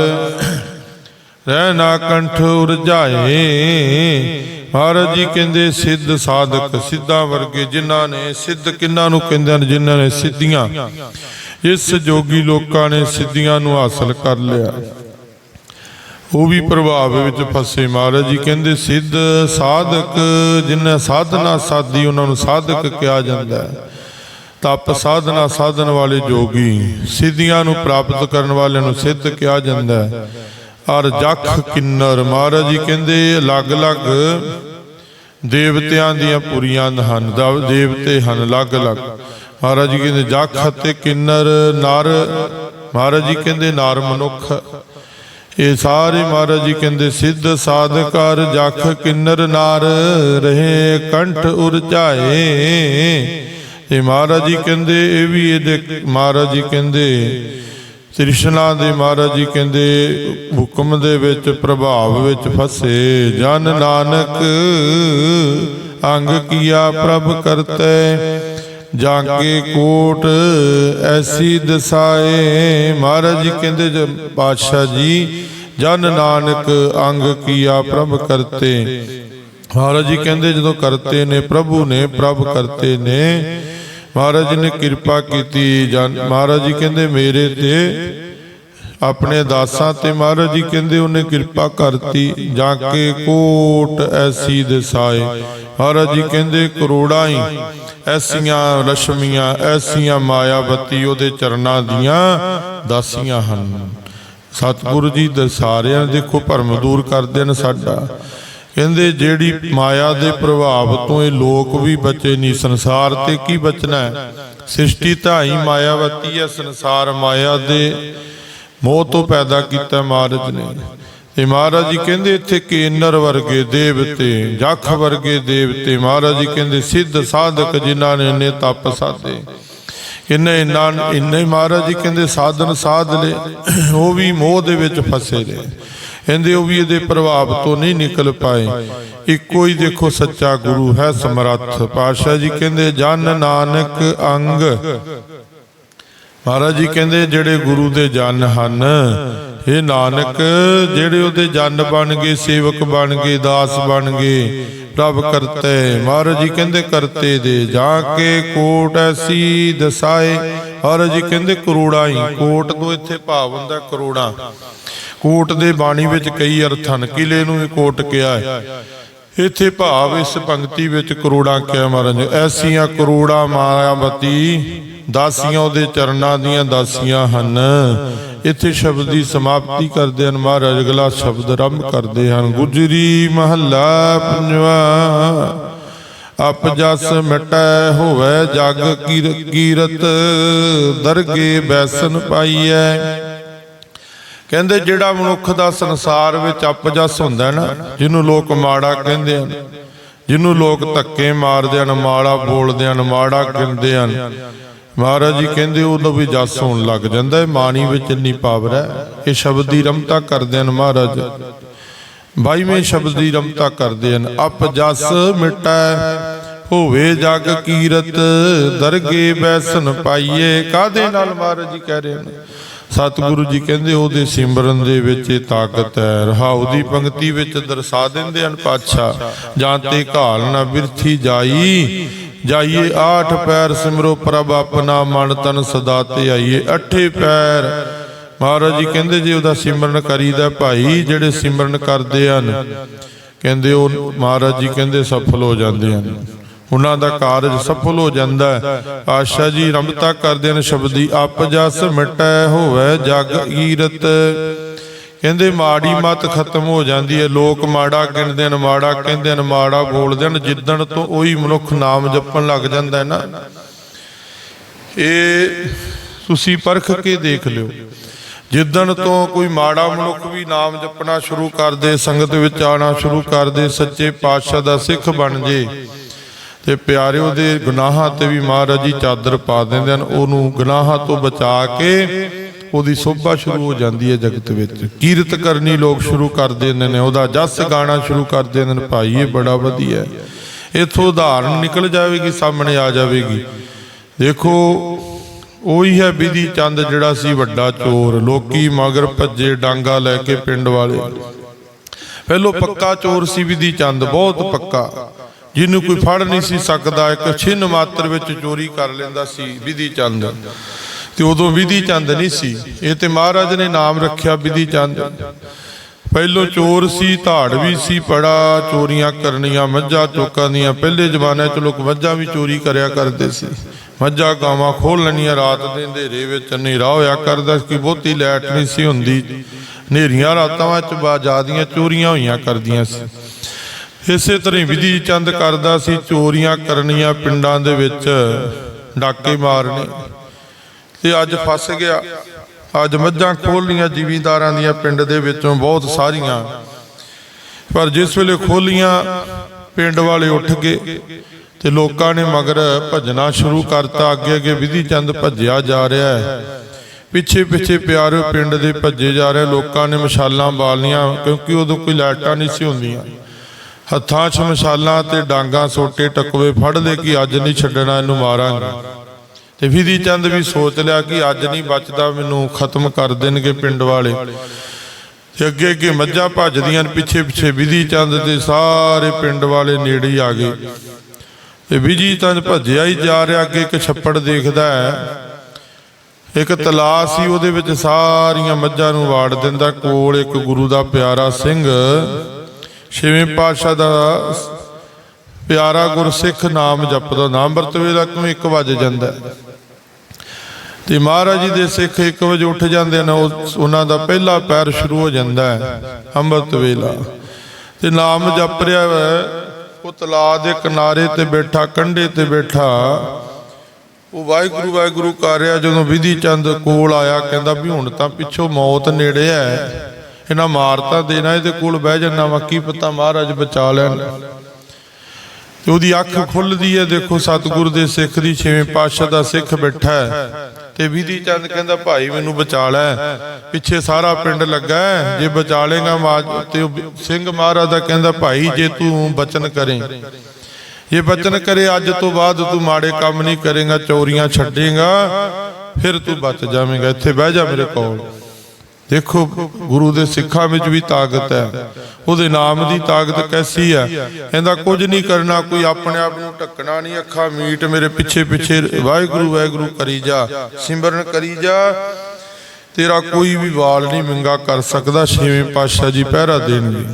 ਰਹਿ ਨਾ ਕੰਠ ਉਰਝਾਏ। ਮਹਾਰਾਜ ਜੀ ਕਹਿੰਦੇ ਸਿੱਧ ਸਾਧਕ, ਸਿੱਧਾਂ ਵਰਗੇ ਜਿਨ੍ਹਾਂ ਨੇ, ਸਿੱਧ ਕਿੰਨਾਂ ਨੂੰ ਕਹਿੰਦੇ ਹਨ, ਜਿਨ੍ਹਾਂ ਨੇ ਸਿੱਧੀਆਂ। ਇਸ ਜੋਗੀ ਲੋਕਾਂ ਨੇ ਸਿੱਧੀਆਂ ਨੂੰ ਹਾਸਲ ਕਰ ਲਿਆ। ਉਹ ਵੀ ਪ੍ਰਭਾਵ ਵਿੱਚ ਫਸੇ। ਮਹਾਰਾਜ ਜੀ ਕਹਿੰਦੇ, ਸਿੱਧ ਸਾਧਕ ਜਿਨ੍ਹਾਂ ਸਾਧਨਾ ਸਾਧੀ ਉਹਨਾਂ ਨੂੰ ਸਾਧਕ ਕਿਹਾ ਜਾਂਦਾ ਹੈ, ਤਪ ਸਾਧਨਾ ਸਾਧਨ ਵਾਲੇ ਜੋਗੀ, ਸਿੱਧੀਆਂ ਨੂੰ ਪ੍ਰਾਪਤ ਕਰਨ ਵਾਲਿਆਂ ਨੂੰ ਸਿੱਧ ਕਿਹਾ ਜਾਂਦਾ ਹੈ। ਔਰ ਜਖ ਕਿੰਨਰ। ਮਹਾਰਾਜ ਜੀ ਕਹਿੰਦੇ, ਅਲੱਗ-ਅਲੱਗ ਦੇਵਤਿਆਂ ਦੀਆਂ ਪੁਰੀਆਂ ਹਨ ਦੇਵਤੇ ਹਨ, ਅਲੱਗ-ਅਲੱਗ। ਮਹਾਰਾਜ ਜੀ ਕਹਿੰਦੇ, ਜਖ ਅਤੇ ਕਿੰਨਰ ਨਰ। ਮਹਾਰਾਜ ਜੀ ਕਹਿੰਦੇ, ਨਰ ਮਨੁੱਖ। ਇਹ ਸਾਰੇ ਮਹਾਰਾਜ ਜੀ ਕਹਿੰਦੇ, ਸਿੱਧ ਸਾਧਕਾਰ ਜਖ ਕਿੰਨਰ ਨਾਰ, ਰਹੇ ਕੰਠ ਉਰਝਾਏ ਇਹ ਮਹਾਰਾਜ ਜੀ ਕਹਿੰਦੇ, ਇਹ ਵੀ ਇਹਦੇ ਮਹਾਰਾਜ ਜੀ ਕਹਿੰਦੇ, ਤ੍ਰਿਸ਼ਨਾ ਦੇ ਮਹਾਰਾਜ ਜੀ ਕਹਿੰਦੇ, ਹੁਕਮ ਦੇ ਵਿੱਚ, ਪ੍ਰਭਾਵ ਵਿੱਚ ਫਸੇ। ਜਨ ਨਾਨਕ, ਅੰਗ ਕੀਆ ਪ੍ਰਭ ਕਰਤੇ। ਜਾਗੇ ਕੋਟ, ਐਸੀ ਦਸਾਏ। ਮਹਾਰਾਜ ਜੀ ਕਹਿੰਦੇ ਪਾਤਸ਼ਾਹ ਜੀ, ਜਨ ਨਾਨਕ ਅੰਗ ਕੀਆ ਪ੍ਰਭ ਕਰਤੇ। ਮਹਾਰਾਜ ਜੀ ਕਹਿੰਦੇ ਜਦੋਂ ਕਰਤੇ ਨੇ, ਪ੍ਰਭੂ ਨੇ ਪ੍ਰਭ ਕਰਤੇ ਨੇ। ਮਹਾਰਾਜ ਜੀ ਨੇ ਕਿਰਪਾ ਕੀਤੀ। ਜਨ ਮਹਾਰਾਜ ਜੀ ਕਹਿੰਦੇ ਮੇਰੇ ਤੇ ਆਪਣੇ ਦਾਸਾਂ ਤੇ ਮਹਾਰਾਜ ਜੀ ਕਹਿੰਦੇ, ਉਹਨੇ ਕਿਰਪਾ ਕਰਤੀ, ਜਾਂ ਕੇ ਕੋਟ ਐਸੀ ਦਸਾਏ ਮਹਾਰਾਜ ਜੀ ਕਹਿੰਦੇ, ਕਰੋੜਾਂ ਹੀ, ਐਸੀਆਂ ਰਸ਼ਮੀਆਂ, ਐਸੀਆਂ ਮਾਇਆਵਤੀ ਉਹਦੇ ਚਰਨਾਂ ਦੀਆਂ ਦਾਸੀਆਂ ਹਨ। ਸਤਿਗੁਰੂ ਜੀ ਦਸਾਰਿਆਂ ਦੇਖੋ, ਭਰਮ ਦੂਰ ਕਰਦੇ ਨੇ ਸਾਡਾ। ਕਹਿੰਦੇ, ਜਿਹੜੀ ਮਾਇਆ ਦੇ ਪ੍ਰਭਾਵ ਤੋਂ ਇਹ ਲੋਕ ਵੀ ਬਚੇ ਨਹੀਂ, ਸੰਸਾਰ ਤੇ ਕੀ ਬਚਣਾ ਹੈ? ਸ੍ਰਿਸ਼ਟੀ ਤਾਂ ਹੀ ਮਾਇਆਵਤੀ ਹੈ, ਸੰਸਾਰ ਮਾਇਆ ਦੇ ਮੋਹ ਤੋਂ ਪੈਦਾ ਕੀਤਾ ਮਹਾਰਾਜ ਨੇ। ਤੇ ਮਹਾਰਾਜ ਜੀ ਕਹਿੰਦੇ, ਇੱਥੇ ਕੇਨਰ ਵਰਗੇ ਦੇਵਤੇ ਜਖ ਵਰਗੇ ਦੇਵਤੇ ਮਹਾਰਾਜ ਜੀ ਕਹਿੰਦੇ, ਸਿੱਧ ਸਾਧਕ ਜਿਨ੍ਹਾਂ ਨੇ ਨੇ ਤਪ ਸਾਧੇ। ਇੰਨੇ ਇੰਨਾ ਇੰਨੇ ਮਹਾਰਾਜ ਜੀ ਕਹਿੰਦੇ, ਸਾਧਨ ਸਾਧ ਲਏ, ਉਹ ਵੀ ਮੋਹ ਦੇ ਵਿੱਚ ਫਸੇ ਰਹੇ ਕਹਿੰਦੇ, ਉਹ ਵੀ ਇਹਦੇ ਪ੍ਰਭਾਵ ਤੋਂ ਨਹੀਂ ਨਿਕਲ ਪਾਏ। ਇੱਕੋ ਹੀ ਦੇਖੋ ਸੱਚਾ ਗੁਰੂ ਹੈ ਸਮਰੱਥ। ਪਾਤਸ਼ਾਹ ਜੀ ਕਹਿੰਦੇ, ਜਨ ਨਾਨਕ ਅੰਗ। ਮਹਾਰਾਜ ਜੀ ਕਹਿੰਦੇ ਜਿਹੜੇ ਗੁਰੂ ਦੇ ਜਨ ਹਨ ਇਹ ਨਾਨਕ, ਜਿਹੜੇ ਉਹਦੇ ਜਨ ਬਣ ਗਏ, ਸੇਵਕ ਬਣ ਗਏ, ਦਾਸ ਬਣ ਗਏ, ਪ੍ਰਭ ਕਰਤੇ। ਮਹਾਰਾਜ ਜੀ ਕਹਿੰਦੇ ਕਰਤੇ ਦੇ ਜਾ ਕੇ ਕੋਟ ਐਸੀ ਦਸਾਏ। ਮਹਾਰਾਜ ਜੀ ਕਹਿੰਦੇ ਕਰੋੜਾਂ ਹੀ, ਕੋਟ ਤੋਂ ਇੱਥੇ ਭਾਵ ਹੁੰਦਾ ਕਰੋੜਾਂ। ਕੋਟ ਦੇ ਬਾਣੀ ਵਿੱਚ ਕਈ ਅਰਥ ਹਨ, ਕਿਲੇ ਨੂੰ ਵੀ ਕੋਟ ਕਿਹਾ ਹੈ। ਇੱਥੇ ਭਾਵ ਇਸ ਪੰਕਤੀ ਵਿੱਚ ਕਰੋੜਾਂ ਕਿਆ ਮਹਾਰਾਜ ਐਸੀਆਂ ਕਰੋੜਾਂ ਮਾਇਆਵਤੀ ਦਾਸੀਆਂ ਉਹਦੇ ਚਰਨਾਂ ਦੀਆਂ ਦਾਸੀਆਂ ਹਨ। ਇੱਥੇ ਸ਼ਬਦ ਦੀ ਸਮਾਪਤੀ ਕਰਦੇ ਹਨ ਮਹਾਰਾਜ, ਅਗਲਾ ਸ਼ਬਦ ਆਰੰਭ ਕਰਦੇ ਹਨ। ਗੁਜਰੀ ਮਹੱਲਾ ਪੰਜਵਾ, ਅਪ ਜਸ ਮਿਟੈ ਹੋਵੇ ਜਗ ਕੀਰ- ਕੀਰਤ, ਦਰਗੇ ਬੈਸਨ ਪਾਈਐ। ਕਹਿੰਦੇ ਜਿਹੜਾ ਮਨੁੱਖ ਦਾ ਸੰਸਾਰ ਵਿੱਚ ਅਪਜਸ ਹੁੰਦਾ ਨਾ, ਜਿਹਨੂੰ ਲੋਕ ਮਾੜਾ ਕਹਿੰਦੇ ਹਨ, ਜਿਹਨੂੰ ਲੋਕ ਧੱਕੇ ਮਾਰਦੇ ਹਨ, ਮਾੜਾ ਬੋਲਦੇ ਹਨ, ਮਾੜਾ ਕਹਿੰਦੇ ਹਨ, ਮਹਾਰਾਜ ਜੀ ਕਹਿੰਦੇ ਉਦੋਂ ਵੀ ਜਸ ਹੋਣ ਲੱਗ ਜਾਂਦਾ ਹੈ ਬਾਣੀ ਵਿੱਚ ਇੰਨੀ ਪਾਵਰ ਹੈ, ਇਹ ਸ਼ਬਦ ਦੀ ਰਮਤਾ ਕਰਦੇ ਹਨ ਮਹਾਰਾਜ। ਬਾਈਵੇਂ ਸ਼ਬਦ ਦੀ ਰਮਤਾ ਕਰਦੇ ਹਨ, ਅਪ ਜਸ ਮਿਟੈ, ਹੋਵੇ ਜਗ ਕੀਰਤ, ਦਰਗੇ ਬੈਸਨ ਪਾਈਏ ਕਾਦੇ ਨਾਲ ਮਹਾਰਾਜ ਜੀ ਕਹਿ ਰਹੇ ਹਨ? ਸਤਿਗੁਰੂ ਜੀ ਕਹਿੰਦੇ, ਉਹਦੇ ਸਿਮਰਨ ਦੇ ਵਿੱਚ ਇਹ ਤਾਕਤ ਹੈ। ਰਹਾਉ ਦੀ ਪੰਕਤੀ ਵਿੱਚ ਦਰਸਾ ਦਿੰਦੇ ਹਨ ਪਾਤਸ਼ਾਹ। ਜਾਂ ਤੇ ਘਾਲ ਨਾ ਬਿਰਥੀ ਜਾਈ। ਜਾਈਏ ਆਠ ਪੈਰ ਸਿਮਰੋ ਪ੍ਰਭ ਆਪਣਾ ਮਨ ਤਨ ਸਦਾ ਤੇ ਆਈਏ ਅਠੇ ਪੈਰ। ਮਹਾਰਾਜ ਜੀ ਕਹਿੰਦੇ, ਜੇ ਉਹਦਾ ਸਿਮਰਨ ਕਰੀਦਾ ਭਾਈ, ਜਿਹੜੇ ਸਿਮਰਨ ਕਰਦੇ ਹਨ, ਕਹਿੰਦੇ ਉਹ ਮਹਾਰਾਜ ਜੀ ਕਹਿੰਦੇ ਸਫਲ ਹੋ ਜਾਂਦੇ ਹਨ। ਉਹਨਾਂ ਦਾ ਕਾਰਜ ਸਫਲ ਹੋ ਜਾਂਦਾ ਹੈ। ਆਸ਼ਾ ਜੀ, ਰਮਤਾ ਕਰਦੇ ਨੇ ਸ਼ਬਦੀ ਅਪ ਜਸ ਮਿਟੈ ਹੋਵੇ ਜਗ ਈਰਤ। ਕਹਿੰਦੇ, ਮਾੜੀ ਮਤ ਖਤਮ ਹੋ ਜਾਂਦੀ ਹੈ। ਲੋਕ ਮਾੜਾ ਗਿਣਦੇ ਨੇ, ਮਾੜਾ ਕਹਿੰਦੇ ਨੇ, ਮਾੜਾ ਬੋਲਦੇ ਨੇ। ਜਿੱਦਣ ਤੋਂ ਉਹੀ ਮਨੁੱਖ ਨਾਮ ਜਪਣ ਲੱਗ ਜਾਂਦਾ ਹੈ ਨਾ। ਇਹ ਤੁਸੀਂ ਪਰਖ ਕੇ ਦੇਖ ਲਿਓ। ਜਿੱਦਣ ਤੋਂ ਕੋਈ ਮਾੜਾ ਮਨੁੱਖ ਵੀ ਨਾਮ ਜਪਣਾ ਸ਼ੁਰੂ ਕਰ ਦੇ, ਸੰਗਤ ਵਿੱਚ ਆਣਾ ਸ਼ੁਰੂ ਕਰ ਦੇ, ਸੱਚੇ ਪਾਤਸ਼ਾਹ ਦਾ ਸਿੱਖ ਬਣ ਜੇ। ਤੇ ਪਿਆਰਿਓ ਦੇ ਗੁਨਾਹਾਂ ਤੇ ਵੀ ਮਹਾਰਾਜ ਜੀ ਚਾਦਰ ਪਾ ਦਿੰਦੇ ਹਨ, ਉਹਨੂੰ ਗੁਨਾਹਾਂ ਤੋਂ ਬਚਾ ਕੇ ਉਹਦੀ ਸੋਭਾ ਸ਼ੁਰੂ ਹੋ ਜਾਂਦੀ ਹੈ ਜਗਤ ਵਿੱਚ। ਕੀਰਤ ਕਰਨੀ ਲੋਕ ਸ਼ੁਰੂ ਕਰ ਦਿੰਦੇ ਨੇ, ਉਹਦਾ ਜਸ ਗਾਣਾ ਸ਼ੁਰੂ ਕਰ ਦਿੰਦੇ ਨੇ, ਭਾਈ ਇਹ ਬੜਾ ਵਧੀਆ ਹੈ। ਇਥੋਂ ਉਦਾਹਰਨ ਨਿਕਲ ਜਾਵੇਗੀ, ਸਾਹਮਣੇ ਆ ਜਾਵੇਗੀ। ਦੇਖੋ, ਉਹੀ ਹੈ ਵਿਧੀ ਚੰਦ ਜਿਹੜਾ ਸੀ ਵੱਡਾ ਚੋਰ, ਲੋਕੀ ਮਗਰ ਭੱਜੇ ਡਾਂਗਾ ਲੈ ਕੇ ਪਿੰਡ ਵਾਲੇ। ਪਹਿਲੋ ਪੱਕਾ ਚੋਰ ਸੀ ਵਿਧੀ ਚੰਦ, ਬਹੁਤ ਪੱਕਾ। ਜਿਹਨੂੰ ਕੋਈ ਫੜ ਨਹੀਂ ਸੀ ਸਕਦਾ ਇੱਕ ਛਿਨ ਮਾਤਰ ਵਿੱਚ ਚੋਰੀ ਕਰ ਲੈਂਦਾ ਸੀ ਵਿਧੀ ਚੰਦ। ਤੇ ਉਦੋਂ ਵਿਧੀ ਚੰਦ ਨਹੀਂ ਸੀ। ਇਹ ਤੇ ਮਹਾਰਾਜ ਨੇ ਨਾਮ ਰੱਖਿਆ ਵਿਧੀ ਚੰਦ। ਪਹਿਲੋ ਚੋਰ ਸੀ ਧਾੜ ਵੀ ਸੀ ਬੜਾ ਚੋਰੀਆਂ ਕਰਨੀਆਂ ਮੱਝਾਂ ਚੋਕਾਂ ਦੀਆਂ। ਪਹਿਲੇ ਜ਼ਮਾਨੇ 'ਚ ਲੋਕ ਮੱਝਾਂ ਵੀ ਚੋਰੀ ਕਰਿਆ ਕਰਦੇ ਸੀ। ਮੱਝਾਂ ਗਾਵਾਂ ਖੋਲ ਲੈਣੀਆਂ ਰਾਤ ਦੇ ਹਨੇਰੇ ਵਿੱਚ ਹਨੇਰਾ ਹੋਇਆ ਕਰਦਾ ਸੀ ਬਹੁਤੀ ਲਾਈਟ ਨਹੀਂ ਸੀ ਹੁੰਦੀ। ਹਨੇਰੀਆਂ ਰਾਤਾਂ ਵਿੱਚ ਬਾਜਾਦੀਆਂ ਚੋਰੀਆਂ ਹੋਈਆਂ ਕਰਦੀਆਂ ਸੀ। ਇਸੇ ਤਰ੍ਹਾਂ ਵਿਧੀ ਚੰਦ ਕਰਦਾ ਸੀ, ਚੋਰੀਆਂ ਕਰਨੀਆਂ ਪਿੰਡਾਂ ਦੇ ਵਿੱਚ, ਡਾਕੇ ਮਾਰਨੇ। ਤੇ ਅੱਜ ਫਸ ਗਿਆ। ਅੱਜ ਮੱਝਾਂ ਖੋਲੀਆਂ ਜ਼ਿਮੀਂਦਾਰਾਂ ਦੀਆਂ ਪਿੰਡ ਦੇ ਵਿੱਚੋਂ ਬਹੁਤ ਸਾਰੀਆਂ। ਪਰ ਜਿਸ ਵੇਲੇ ਖੋਲੀਆਂ ਪਿੰਡ ਵਾਲੇ ਉੱਠ ਗਏ ਤੇ ਲੋਕਾਂ ਨੇ ਮਗਰ ਭੱਜਣਾ ਸ਼ੁਰੂ ਕਰਤਾ। ਅੱਗੇ ਅੱਗੇ ਵਿਧੀ ਚੰਦ ਭੱਜਿਆ ਜਾ ਰਿਹਾ ਹੈ। ਪਿੱਛੇ ਪਿੱਛੇ ਪਿਆਰੇ ਪਿੰਡ ਦੇ ਭੱਜੇ ਜਾ ਰਹੇ ਲੋਕਾਂ ਨੇ ਮਸ਼ਾਲਾਂ ਬਾਲੀਆਂ ਕਿਉਂਕਿ ਉਦੋਂ ਕੋਈ ਲਾਈਟਾਂ ਨਹੀਂ ਸੀ ਹੁੰਦੀਆਂ। ਹੱਥਾਂ 'ਚ ਮਸ਼ਾਲਾਂ ਤੇ ਡਾਂਗਾ ਸੋਟੇ ਟਕਵੇ ਫੜ ਲੈ ਕਿ ਅੱਜ ਨਹੀਂ ਛੱਡਣਾ ਇਹਨੂੰ ਮਾਰਾਂਗੇ। ਤੇ ਵਿਧੀ ਚੰਦ ਵੀ ਸੋਚ ਲਿਆ ਕਿ ਅੱਜ ਨਹੀਂ ਬਚਦਾ, ਮੈਨੂੰ ਖਤਮ ਕਰ ਦੇਣਗੇ ਪਿੰਡ ਵਾਲੇ। ਤੇ ਅੱਗੇ ਅੱਗੇ ਮੱਝਾਂ ਭੱਜਦੀਆਂ ਪਿੱਛੇ ਪਿੱਛੇ ਵਿਧੀ ਚੰਦ ਤੇ ਸਾਰੇ ਪਿੰਡ ਵਾਲੇ ਨੇੜੇ ਹੀ ਆ ਗਏ। ਤੇ ਵਿਧੀ ਚੰਦ ਭੱਜਿਆ ਹੀ ਜਾ ਰਿਹਾ, ਅੱਗੇ ਇੱਕ ਛੱਪੜ ਦੇਖਦਾ ਹੈ। ਇੱਕ ਤਲਾਅ ਸੀ, ਉਹਦੇ ਵਿੱਚ ਸਾਰੀਆਂ ਮੱਝਾਂ ਨੂੰ ਵਾੜ ਦਿੰਦਾ, ਕੋਲ ਇੱਕ ਗੁਰੂ ਦਾ ਪਿਆਰਾ ਸਿੰਘ। ਛੇਵੇਂ ਪਾਤਸ਼ਾਹ ਦਾ ਪਿਆਰਾ ਗੁਰਸਿੱਖ ਨਾਮ ਜਪਦਾ, ਨਾਮ ਅੰਮ੍ਰਿਤ ਵੇਲਾ ਕਿਉਂ ਇੱਕ ਵਜ ਜਾਂਦਾ ਤੇ ਮਹਾਰਾਜ ਜੀ ਦੇ ਸਿੱਖ 1 ਵਜੇ ਉੱਠ ਜਾਂਦੇ ਨੇ ਉਹਨਾਂ ਦਾ ਪਹਿਲਾ ਪੈਰ ਸ਼ੁਰੂ ਹੋ ਜਾਂਦਾ ਹੈ, ਅੰਮ੍ਰਿਤ ਵੇਲਾ। ਤੇ ਨਾਮ ਜਪ ਰਿਹਾ ਹੈ ਉਹ ਤਲਾ ਦੇ ਕਿਨਾਰੇ ਤੇ ਬੈਠਾ, ਕੰਢੇ ਤੇ ਬੈਠਾ। ਉਹ ਵਾਹਿਗੁਰੂ ਵਾਹਿਗੁਰੂ ਕਰ ਰਿਹਾ, ਜਦੋਂ ਵਿਧੀ ਚੰਦ ਕੋਲ ਆਇਆ, ਕਹਿੰਦਾ ਵੀ ਹੁਣ ਤਾਂ ਪਿੱਛੋਂ ਮੌਤ ਨੇੜੇ ਹੈ। ਇਹਨਾਂ ਮਾਰਤਾ ਦੇਣਾ ਇਹਦੇ ਕੋਲ ਬਹਿ ਜਾਣਾ ਵਾ, ਕੀ ਪਤਾ ਮਹਾਰਾਜ ਬਚਾ ਲੈਣ। ਤੇ ਉਹਦੀ ਅੱਖ ਖੁੱਲਦੀ ਹੈ, ਦੇਖੋ ਸਤਿਗੁਰੂ ਦੇ ਸਿੱਖ ਦੀ ਛੇਵੇਂ ਪਾਤਸ਼ਾਹ ਦਾ ਸਿੱਖ ਬੈਠਾ ਹੈ। ਤੇ ਵਿਧੀ ਚੰਦ ਕਹਿੰਦਾ, ਭਾਈ, ਮੈਨੂੰ ਬਚਾ ਲੈ। ਪਿੱਛੇ ਸਾਰਾ ਪਿੰਡ ਲੱਗਾ ਜੇ ਬਚਾ ਲੇਗਾ ਤੇ ਸਿੰਘ ਮਹਾਰਾਜ ਦਾ ਕਹਿੰਦਾ, ਭਾਈ, ਜੇ ਤੂੰ ਬਚਨ ਕਰੇ ਇਹ ਬਚਨ ਕਰੇ, ਅੱਜ ਤੋਂ ਬਾਅਦ ਤੂੰ ਮਾੜੇ ਕੰਮ ਨਹੀਂ ਕਰੇਗਾ, ਚੋਰੀਆਂ ਛੱਡੇਗਾ, ਫਿਰ ਤੂੰ ਬਚ ਜਾਵੇਂਗਾ। ਇੱਥੇ ਬਹਿ ਜਾ ਮੇਰੇ ਕੋਲ। ਦੇਖੋ, ਗੁਰੂ ਦੇ ਸਿੱਖਾਂ ਵਿੱਚ ਵੀ ਤਾਕਤ ਹੈ। ਉਹਦੇ ਨਾਮ ਦੀ ਤਾਕਤ ਕੈਸੀ ਹੈ? ਕਹਿੰਦਾ, ਕੁਝ ਨਹੀਂ ਕਰਨਾ, ਕੋਈ ਆਪਣੇ ਆਪ ਨੂੰ ਢੱਕਣਾ ਨਹੀਂ, ਅੱਖਾਂ ਮੀਟ ਮੇਰੇ ਪਿੱਛੇ ਪਿੱਛੇ, ਵਾਹਿਗੁਰੂ ਵਾਹਿਗੁਰੂ ਕਰੀ ਜਾ, ਸਿਮਰਨ ਕਰੀ ਜਾ। ਤੇਰਾ ਕੋਈ ਵੀ ਵਾਲ ਨਹੀਂ ਮੰਗਾ ਕਰ ਸਕਦਾ, ਛੇਵੇਂ ਪਾਤਸ਼ਾਹ ਜੀ ਪਹਿਰਾ ਦੇਣਗੇ।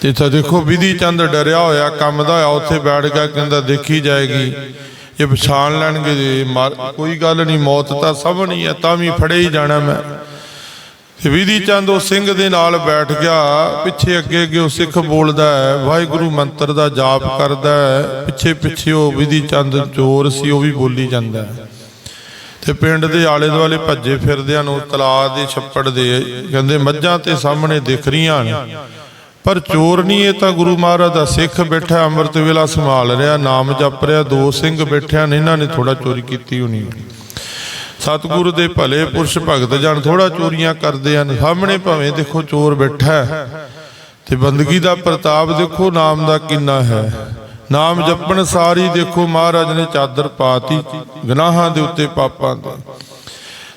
ਤੇ ਤਾਂ ਦੇਖੋ, ਵਿਧੀ ਚੰਦ ਡਰਿਆ ਹੋਇਆ, ਕੰਮ ਦਾ ਹੋਇਆ, ਉੱਥੇ ਬੈਠ ਗਿਆ, ਕਹਿੰਦਾ, ਦੇਖੀ ਜਾਏਗੀ। ਇਹ ਪਛਾਣ ਲੈਣਗੇ ਜੇ ਕੋਈ ਗੱਲ ਨਹੀਂ, ਮੌਤ ਤਾਂ ਸਭ ਨਹੀਂ ਹੈ, ਤਾਂ ਵੀ ਫੜੇ ਹੀ ਜਾਣਾ ਮੈਂ। ਤੇ ਵਿਧੀ ਚੰਦ ਉਹ ਸਿੰਘ ਦੇ ਨਾਲ ਬੈਠ ਗਿਆ, ਪਿੱਛੇ ਅੱਗੇ ਅੱਗੇ ਉਹ ਸਿੱਖ ਬੋਲਦਾ ਹੈ, ਵਾਹਿਗੁਰੂ ਮੰਤਰ ਦਾ ਜਾਪ ਕਰਦਾ ਹੈ, ਪਿੱਛੇ ਪਿੱਛੇ ਉਹ ਵਿਧੀ ਚੰਦ ਚੋਰ ਸੀ, ਉਹ ਵੀ ਬੋਲੀ ਜਾਂਦਾ ਹੈ। ਤੇ ਪਿੰਡ ਦੇ ਆਲੇ ਦੁਆਲੇ ਭੱਜੇ ਫਿਰਦਿਆਂ ਨੂੰ ਤਲਾਅ ਦੇ ਛੱਪੜ ਦੇ ਕਹਿੰਦੇ, ਮੱਝਾਂ ਤੇ ਸਾਹਮਣੇ ਦਿਖ ਰਹੀਆਂ ਪਰ ਚੋਰ ਨਹੀਂ, ਇਹ ਤਾਂ ਗੁਰੂ ਮਹਾਰਾਜ ਦਾ ਸਿੱਖ ਬੈਠਾ, ਅੰਮ੍ਰਿਤ ਵੇਲਾ ਸੰਭਾਲ ਰਿਹਾ, ਨਾਮ ਜਪ ਰਿਹਾ, ਦੋ ਸਿੰਘ ਬੈਠਿਆ ਨੇ, ਇਹਨਾਂ ਨੇ ਥੋੜਾ ਚੋਰੀ ਕੀਤੀ ਹੋਣੀ ਸਤਿਗੁਰੂ ਦੇ ਭਲੇ ਪੁਰਸ਼ ਭਗਤ ਜਨ ਥੋੜਾ ਚੋਰੀਆਂ ਕਰਦੇ ਹਨ, ਸਾਹਮਣੇ ਭਾਵੇਂ ਦੇਖੋ ਚੋਰ ਬੈਠਾ ਤੇ ਬੰਦਗੀ ਦਾ ਪ੍ਰਤਾਪ ਦੇਖੋ, ਨਾਮ ਦਾ ਕਿੰਨਾ ਹੈ। ਨਾਮ ਜਪਣ ਸਾਰੀ ਦੇਖੋ, ਮਹਾਰਾਜ ਨੇ ਚਾਦਰ ਪਾਤੀ, ਗਨਾਹਾਂ ਦੇ ਉੱਤੇ ਪਾਪਾਂ ਦੇ।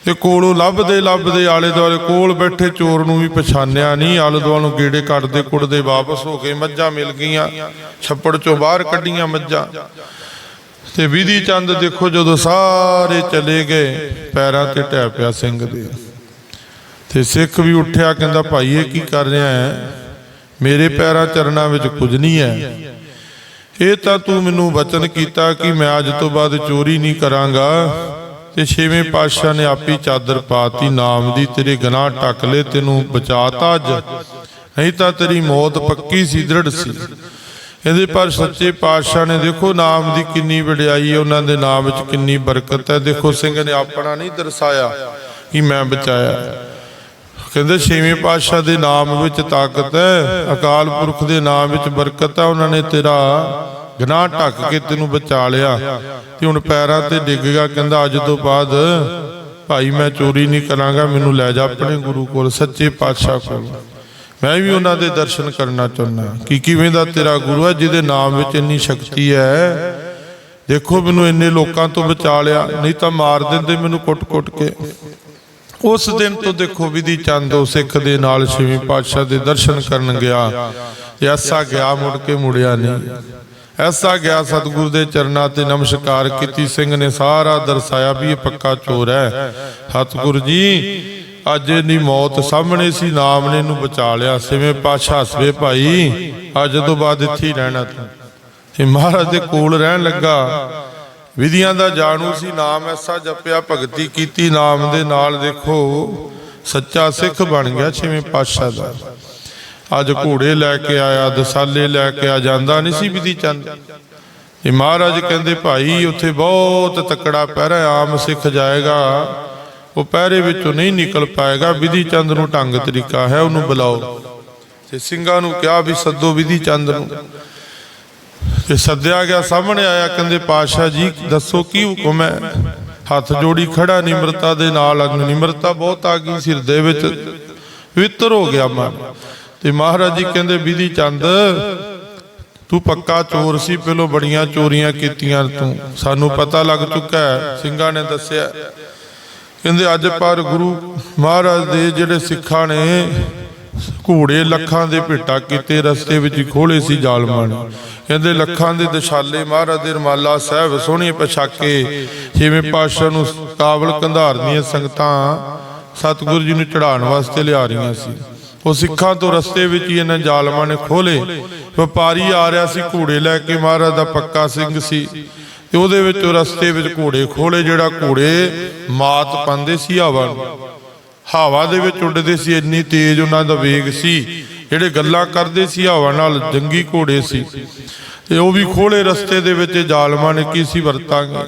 ਤੇ ਕੋਲੋਂ ਲੱਭਦੇ ਲੱਭਦੇ ਆਲੇ ਦੁਆਲੇ ਕੋਲ ਬੈਠੇ ਚੋਰ ਨੂੰ ਵੀ ਪਛਾਣਿਆ ਨਹੀਂ। ਆਲੇ ਦੁਆਲੇ ਨੂੰ ਗੇੜੇ ਕੱਢਦੇ ਕੁੱਟਦੇ ਵਾਪਸ ਹੋ ਗਏ ਮੱਝਾਂ ਮਿਲ ਗਈਆਂ। ਛੱਪੜ ਚੋਂ ਬਾਹਰ ਕੱਢੀਆਂ ਮੱਝਾਂ। ਤੇ ਵਿਧੀ ਚੰਦ ਦੇਖੋ ਜਦੋਂ ਸਾਰੇ ਚਲੇ ਗਏ, ਪੈਰਾਂ ਤੇ ਟਹਿ ਪਿਆ ਸਿੰਘ ਦੇ। ਤੇ ਸਿੱਖ ਵੀ ਉੱਠਿਆ, ਕਹਿੰਦਾ, ਭਾਈ, ਇਹ ਕੀ ਕਰ ਰਿਹਾ ਹੈ? ਮੇਰੇ ਪੈਰਾਂ ਚਰਨਾਂ ਵਿੱਚ ਕੁਝ ਨਹੀਂ ਹੈ। ਇਹ ਤਾਂ ਤੂੰ ਮੈਨੂੰ ਵਚਨ ਕੀਤਾ ਕਿ ਮੈਂ ਅੱਜ ਤੋਂ ਬਾਅਦ ਚੋਰੀ ਨਹੀਂ ਕਰਾਂਗਾ। ਤੇ ਛੇਵੇਂ ਪਾਤਸ਼ਾਹ ਨੇ ਆਪੀ ਚਾਦਰ ਪਾਤੀ, ਨਾਮ ਦੀ ਤੇਰੇ ਗੁਨਾਹ ਟੱਕ ਲੈ, ਤੈਨੂੰ ਬਚਾਤਾ ਅੱਜ। ਨਹੀਂ ਤਾਂ ਤੇਰੀ ਮੌਤ ਪੱਕੀ ਸੀ, ਦ੍ਰਿੜ ਸੀ। ਇਹਦੇ ਪਰ ਸੱਚੇ ਪਾਤਸ਼ਾਹ ਨੇ ਦੇਖੋ ਨਾਮ ਦੀ ਕਿੰਨੀ ਵਡਿਆਈ ਹੈ, ਉਹਨਾਂ ਦੇ ਨਾਮ ਵਿੱਚ ਕਿੰਨੀ ਬਰਕਤ ਹੈ। ਦੇਖੋ ਸਿੰਘ ਨੇ ਆਪਣਾ ਨਹੀਂ ਦਰਸਾਇਆ ਕਿ ਮੈਂ ਬਚਾਇਆ। ਕਹਿੰਦੇ ਛੇਵੇਂ ਪਾਤਸ਼ਾਹ ਦੇ ਨਾਮ ਵਿੱਚ ਤਾਕਤ ਹੈ, ਅਕਾਲ ਪੁਰਖ ਦੇ ਨਾਮ ਵਿੱਚ ਬਰਕਤ ਹੈ, ਉਹਨਾਂ ਨੇ ਤੇਰਾ ਗਨਾਹ ਢੱਕ ਕੇ ਤੈਨੂੰ ਬਚਾ ਲਿਆ। ਤੇ ਹੁਣ ਪੈਰਾਂ ਤੇ ਡਿੱਗ ਗਿਆ, ਕਹਿੰਦਾ, ਅੱਜ ਤੋਂ ਬਾਅਦ ਭਾਈ ਮੈਂ ਚੋਰੀ ਨਹੀਂ ਕਰਾਂਗਾ, ਮੈਨੂੰ ਲੈ ਜਾ ਆਪਣੇ ਗੁਰੂ ਕੋਲ, ਸੱਚੇ ਪਾਤਸ਼ਾਹ ਕੋਲ। ਮੈਂ ਵੀ ਉਹਨਾਂ ਦੇ ਦਰਸ਼ਨ ਕਰਨਾ ਚਾਹੁੰਦਾ ਕਿ ਕਿਵੇਂ ਦਾ ਤੇਰਾ ਗੁਰੂ ਹੈ, ਜਿਹਦੇ ਨਾਮ ਵਿੱਚ ਇੰਨੀ ਸ਼ਕਤੀ ਹੈ? ਦੇਖੋ, ਮੈਨੂੰ ਇੰਨੇ ਲੋਕਾਂ ਤੋਂ ਬਚਾ ਲਿਆ, ਨਹੀਂ ਤਾਂ ਮਾਰ ਦਿੰਦੇ ਮੈਨੂੰ ਕੁੱਟ-ਕੁੱਟ ਕੇ। ਉਸ ਦਿਨ ਤੋਂ ਦੇਖੋ, ਵਿਧੀ ਚੰਦ ਉਹ ਸਿੱਖ ਦੇ ਨਾਲ ਛੇਵੇਂ ਪਾਤਸ਼ਾਹ ਦੇ ਦਰਸ਼ਨ ਕਰਨ ਗਿਆ। ਐਸਾ ਗਿਆ, ਮੁੜ ਕੇ ਮੁੜਿਆ ਨਹੀਂ। ਐਸਾ ਗਿਆ ਸਤਿਗੁਰੂ ਦੇ ਚਰਨਾਂ ਤੇ ਨਮਸਕਾਰ ਕੀਤੀ। ਸਿੰਘ ਨੇ ਸਾਰਾ ਦਰਸਾਇਆ ਵੀ ਇਹ ਪੱਕਾ ਚੋਰ ਹੈ। ਸਤਿਗੁਰੂ ਜੀ, ਅੱਜ ਇਹਦੀ ਮੌਤ ਸਾਹਮਣੇ ਸੀ, ਨਾਮ ਨੇ ਇਹਨੂੰ ਬਚਾ ਲਿਆ। ਛੇਵੇਂ ਪਾਤਸ਼ਾਹ ਹਸਵੇ ਭਾਈ, ਅੱਜ ਤੋਂ ਬਾਅਦ ਇੱਥੇ ਹੀ ਰਹਿਣਾ ਤੂੰ। ਤੇ ਮਹਾਰਾਜ ਦੇ ਕੋਲ ਰਹਿਣ ਲੱਗਾ। ਵਿਧੀਆਂ ਦਾ ਜਾਣੂ ਸੀ, ਨਾਮ ਐਸਾ ਜਪਿਆ, ਭਗਤੀ ਕੀਤੀ, ਨਾਮ ਦੇ ਨਾਲ ਦੇਖੋ, ਸੱਚਾ ਸਿੱਖ ਬਣ ਗਿਆ, ਛੇਵੇਂ ਪਾਤਸ਼ਾਹ ਦਾ। ਅੱਜ ਘੋੜੇ ਲੈ ਕੇ ਆਇਆ, ਦਸਾਲੇ ਲੈ ਕੇ ਆ, ਜਾਂਦਾ ਨਹੀਂ ਸੀ ਵਿਧੀ ਚੰਦ। ਇਹ ਮਹਾਰਾਜ ਕਹਿੰਦੇ, ਭਾਈ, ਉੱਥੇ ਬਹੁਤ ਤਕੜਾ ਪਹਿਰਾ ਆਮ ਸਿੱਖ ਜਾਏਗਾ। ਉਹ ਪਹਿਰੇ ਵਿੱਚੋਂ ਨਹੀਂ ਨਿਕਲ ਪਾਏਗਾ। ਵਿਧੀ ਚੰਦ ਨੂੰ ਢੰਗ ਤਰੀਕਾ ਹੈ, ਉਹਨੂੰ ਬੁਲਾਓ। ਤੇ ਸਿੰਘਾਂ ਨੂੰ ਕਿਹਾ ਵੀ ਸੱਦੋ ਵਿਧੀ ਚੰਦ ਨੂੰ। ਤੇ ਸੱਦਿਆ ਗਿਆ, ਸਾਹਮਣੇ ਆਇਆ, ਕਹਿੰਦੇ ਪਾਸ਼ਾ ਜੀ, ਦੱਸੋ ਕੀ ਹੁਕਮ ਹੈ? ਹੱਥ ਜੋੜੀ ਖੜਾ ਨਿਮਰਤਾ ਦੇ ਨਾਲ ਨਿਮਰਤਾ ਬਹੁਤ ਆ ਗਈ ਸਿਰ ਦੇ ਵਿੱਚ। ਪਵਿੱਤਰ ਹੋ ਗਿਆ ਮਨ ਤੇ ਮਹਾਰਾਜ ਜੀ ਕਹਿੰਦੇ, ਵਿਧੀ ਚੰਦ, ਤੂੰ ਪੱਕਾ ਚੋਰ ਸੀ, ਪਹਿਲੋਂ ਬੜੀਆਂ ਚੋਰੀਆਂ ਕੀਤੀਆਂ ਤੂੰ। ਸਾਨੂੰ ਪਤਾ ਲੱਗ ਚੁੱਕਾ ਹੈ, ਸਿੰਘਾਂ ਨੇ ਦੱਸਿਆ। ਕਹਿੰਦੇ, ਅੱਜ ਪਰ ਗੁਰੂ ਮਹਾਰਾਜ ਦੇ ਜਿਹੜੇ ਸਿੱਖਾਂ ਨੇ, ਘੋੜੇ ਲੱਖਾਂ ਦੇ ਭੇਟਾ ਕੀਤੇ, ਰਸਤੇ ਵਿੱਚ ਖੋਲੇ ਸੀ ਜ਼ਾਲਮਾਂ ਨੇ। ਕਹਿੰਦੇ, ਲੱਖਾਂ ਦੇ ਦਸ਼ਾਲੇ ਮਹਾਰਾਜ ਦੇ ਰਮਾਲਾ ਸਾਹਿਬ ਸੋਹਣੇ ਪਛਾਕੇ, ਜਿਵੇਂ ਪਾਤਸ਼ਾਹ ਨੂੰ ਕਾਬਲ ਕੰਧਾਰ ਦੀਆਂ ਸੰਗਤਾਂ ਸਤਿਗੁਰੂ ਜੀ ਨੂੰ ਚੜਾਉਣ ਵਾਸਤੇ ਲਿਆ ਰਹੀਆਂ ਸੀ। ਉਹ ਸਿੱਖਾਂ ਤੋਂ ਰਸਤੇ ਵਿੱਚ ਹੀ ਇਹਨਾਂ ਜ਼ਾਲਮਾਂ ਨੇ ਖੋਲੇ ਵਪਾਰੀ ਆ ਰਿਹਾ ਸੀ, ਘੋੜੇ ਲੈ ਕੇ ਮਹਾਰਾਜ ਦਾ ਪੱਕਾ ਸਿੰਘ ਸੀ। ਤੇ ਉਹਦੇ ਵਿੱਚ ਰਸਤੇ ਵਿੱਚ ਘੋੜੇ ਖੋਲੇ ਜਿਹੜਾ ਘੋੜੇ ਮਾਤ ਪਾਉਂਦੇ ਸੀ ਹਵਾ ਨੂੰ। ਹਵਾ ਦੇ ਵਿੱਚ ਉੱਡਦੇ ਸੀ, ਇੰਨੀ ਤੇਜ਼ ਉਹਨਾਂ ਦਾ ਵੇਗ ਸੀ, ਜਿਹੜੇ ਗੱਲਾਂ ਕਰਦੇ ਸੀ ਹਵਾ ਨਾਲ, ਜੰਗੀ ਘੋੜੇ ਸੀ। ਤੇ ਉਹ ਵੀ ਖੋਲੇ ਰਸਤੇ ਦੇ ਵਿੱਚ, ਜ਼ਾਲਮਾਂ ਨੇ ਕੀ ਸੀ ਵਰਤਾਂਗੇ?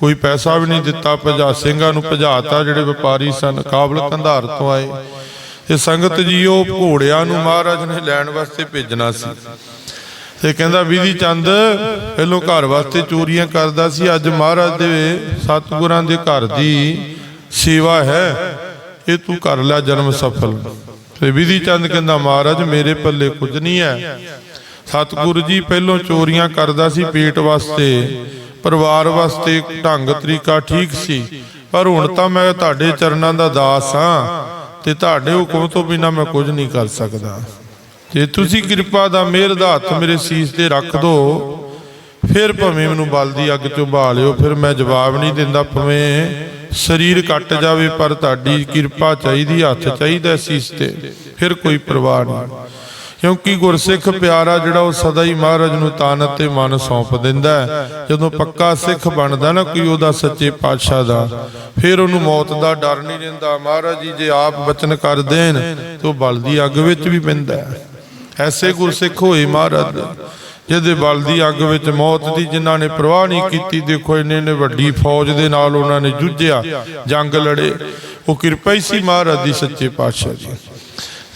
ਕੋਈ ਪੈਸਾ ਵੀ ਨਹੀਂ ਦਿੱਤਾ, ਭਜਾ ਸਿੰਘਾਂ ਨੂੰ ਭਜਾਤਾ, ਜਿਹੜੇ ਵਪਾਰੀ ਸਨ ਕਾਬਲ ਕੰਧਾਰ ਤੋਂ ਆਏ। ਤੇ ਸੰਗਤ ਜੀ ਉਹ ਘੋੜਿਆਂ ਨੂੰ ਮਹਾਰਾਜ ਨੇ ਲੈਣ ਵਾਸਤੇ ਭੇਜਣਾ ਸੀ। ਤੇ ਕਹਿੰਦਾ, ਵਿਧੀ ਚੰਦ, ਪਹਿਲੋਂ ਘਰ ਵਾਸਤੇ ਚੋਰੀਆਂ ਕਰਦਾ ਸੀ। ਅੱਜ ਮਹਾਰਾਜ ਦੇ ਸਤਿਗੁਰਾਂ ਦੇ ਘਰ ਦੀ ਸੇਵਾ ਹੈ। ਇਹ ਤੂੰ ਕਰ ਲੈ ਜਨਮ ਸਫਲ। ਤੇ ਵਿਧੀ ਚੰਦ ਕਹਿੰਦਾ, ਮਹਾਰਾਜ, ਮੇਰੇ ਪੱਲੇ ਕੁਝ ਨਹੀਂ ਹੈ। ਸਤਿਗੁਰੂ ਜੀ ਪਹਿਲੋਂ ਚੋਰੀਆਂ ਕਰਦਾ ਸੀ ਪੇਟ ਵਾਸਤੇ, ਪਰਿਵਾਰ ਵਾਸਤੇ, ਢੰਗ ਤਰੀਕਾ ਠੀਕ ਸੀ। ਪਰ ਹੁਣ ਤਾਂ ਮੈਂ ਤੁਹਾਡੇ ਚਰਨਾਂ ਦਾ ਦਾਸ ਹਾਂ। ਤੇ ਤੁਹਾਡੇ ਹੁਕਮ ਤੋਂ ਬਿਨਾ ਮੈਂ ਕੁਝ ਨਹੀਂ ਕਰ ਸਕਦਾ। ਜੇ ਤੁਸੀਂ ਕਿਰਪਾ ਦਾ ਮਿਹਰ ਦਾ ਹੱਥ ਮੇਰੇ ਸੀਸ ਤੇ ਰੱਖ ਦੋ, ਫਿਰ ਭਵੇਂ ਮੈਨੂੰ ਬਲ ਦੀ ਅੱਗ ਚੋਂ ਬਾਲਿਓ ਫਿਰ ਮੈਂ ਜਵਾਬ ਨਹੀਂ ਦਿੰਦਾ, ਭਵੇਂ ਸਰੀਰ ਕੱਟ ਜਾਵੇ, ਪਰ ਤੁਹਾਡੀ ਕਿਰਪਾ ਚਾਹੀਦੀ, ਹੱਥ ਚਾਹੀਦਾ ਸੀਸ ਤੇ, ਫਿਰ ਕੋਈ ਪਰਵਾਹ ਨਹੀਂ। ਕਿਉਂਕਿ ਗੁਰਸਿੱਖ ਪਿਆਰਾ ਜਿਹੜਾ ਉਹ ਸਦਾ ਹੀ ਮਹਾਰਾਜ ਨੂੰ ਤਨ ਅਤੇ ਮਨ ਸੌਂਪ ਦਿੰਦਾ ਹੈ। ਜਦੋਂ ਪੱਕਾ ਸਿੱਖ ਬਣਦਾ ਨਾ, ਕੋਈ ਉਹਦਾ ਸੱਚੇ ਪਾਤਸ਼ਾਹ ਦਾ, ਫਿਰ ਉਹਨੂੰ ਮੌਤ ਦਾ ਡਰ ਨਹੀਂ ਰਹਿੰਦਾ। ਮਹਾਰਾਜ ਜੀ, ਜੇ ਆਪ ਬਚਨ ਕਰ ਦੇਣ, ਤੇ ਉਹ ਬਲ ਦੀ ਅੱਗ ਵਿੱਚ ਵੀ ਪੈਂਦਾ ਐਸੇ ਗੁਰਸਿੱਖ ਹੋਏ ਮਹਾਰਾਜ, ਜਿਹਦੇ ਬਲ ਦੀ ਅੱਗ ਵਿੱਚ ਮੌਤ ਦੀ ਜਿਨ੍ਹਾਂ ਨੇ ਪ੍ਰਵਾਹ ਨਹੀਂ ਕੀਤੀ, ਦੇਖੋ ਇਹਨੇ ਨੇ ਵੱਡੀ ਫੌਜ ਦੇ ਨਾਲ ਉਹਨਾਂ ਨੇ ਜੂਝਿਆ, ਜੰਗ ਲੜੇ। ਉਹ ਕਿਰਪਾ ਹੀ ਸੀ ਮਹਾਰਾਜ ਦੀ ਸੱਚੇ ਪਾਤਸ਼ਾਹ ਜੀ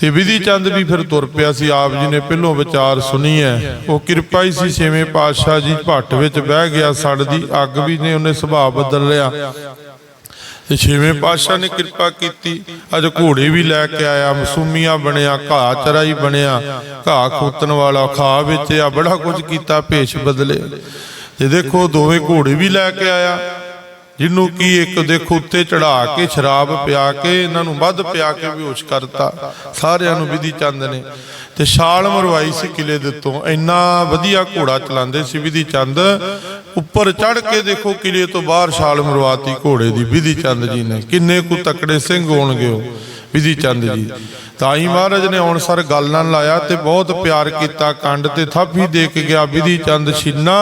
ਤੇ ਵਿਧੀ ਚੰਦ ਵੀ ਫਿਰ ਤੁਰ ਪਿਆ ਸੀ। ਆਪ ਜੀ ਨੇ ਪਹਿਲੋਂ ਵਿਚਾਰ ਸੁਣੀ ਹੈ। ਉਹ ਕਿਰਪਾ ਹੀ ਸੀ ਛੇਵੇਂ ਪਾਤਸ਼ਾਹ ਜੀ ਭੱਟ ਵਿੱਚ ਬਹਿ ਗਿਆ। ਸੜਦੀ ਅੱਗ ਵੀ ਨੇ ਉਹਨੇ ਸੁਭਾਅ ਬਦਲ ਲਿਆ। ਤੇ ਛੇਵੇਂ ਪਾਤਸ਼ਾਹ ਨੇ ਕਿਰਪਾ ਕੀਤੀ। ਅੱਜ ਘੋੜੇ ਵੀ ਲੈ ਕੇ ਆਇਆ। ਮਸੂਮੀਆਂ ਬਣਿਆ, ਘਾਹ ਚਰਾਈ ਬਣਿਆ। ਘਾਹ ਖੋਤਣ ਵਾਲਾ ਖਾ ਵਿੱਚ ਆ ਬੜਾ ਕੁਝ ਕੀਤਾ, ਭੇਸ਼ ਬਦਲੇ। ਤੇ ਦੇਖੋ, ਦੋਵੇਂ ਘੋੜੇ ਵੀ ਲੈ ਕੇ ਆਇਆ। ਜਿਹਨੂੰ ਕੀ ਇੱਕ ਦੇਖੋ ਉੱਤੇ ਚੜਾ ਕੇ, ਸ਼ਰਾਬ ਪਿਆ ਕੇ, ਇਹਨਾਂ ਨੂੰ ਵੱਧ ਪਿਆ ਕੇ ਬੇਹੋਸ਼ ਕਰਤਾ। ਸਾਰਿਆਂ ਨੂੰ ਵਿਧੀ ਚੰਦ ਨੇ। ਤੇ ਛਾਲ ਮਰਵਾਈ ਸੀ ਕਿਲੇ ਦੇ ਉੱਤੋਂ। ਇੰਨਾ ਵਧੀਆ ਘੋੜਾ ਚਲਾਉਂਦੇ ਸੀ ਵਿਧੀ ਚੰਦ। ਉੱਪਰ ਚੜ ਕੇ ਦੇਖੋ ਕਿਲੇ ਤੋਂ ਬਾਹਰ ਛਾਲ ਮਰਵਾਤੀ ਘੋੜੇ ਦੀ। ਵਿਧੀ ਚੰਦ ਜੀ ਨੇ। ਕਿੰਨੇ ਕੁ ਤਕੜੇ ਸਿੰਘ ਹੋਣਗੇ ਉਹ। ਵਿਧੀ ਚੰਦ ਜੀ। ਤਾਂ ਹੀ ਮਹਾਰਾਜ ਨੇ ਹੁਣ ਸਰ ਗੱਲ ਨਾਲ ਲਾਇਆ ਤੇ ਬਹੁਤ ਪਿਆਰ ਕੀਤਾ, ਕੰਡ ਤੇ ਥਾਪੀ ਦੇ ਕੇ ਗਿਆ, ਵਿਧੀ ਚੰਦ ਛੀਨਾ,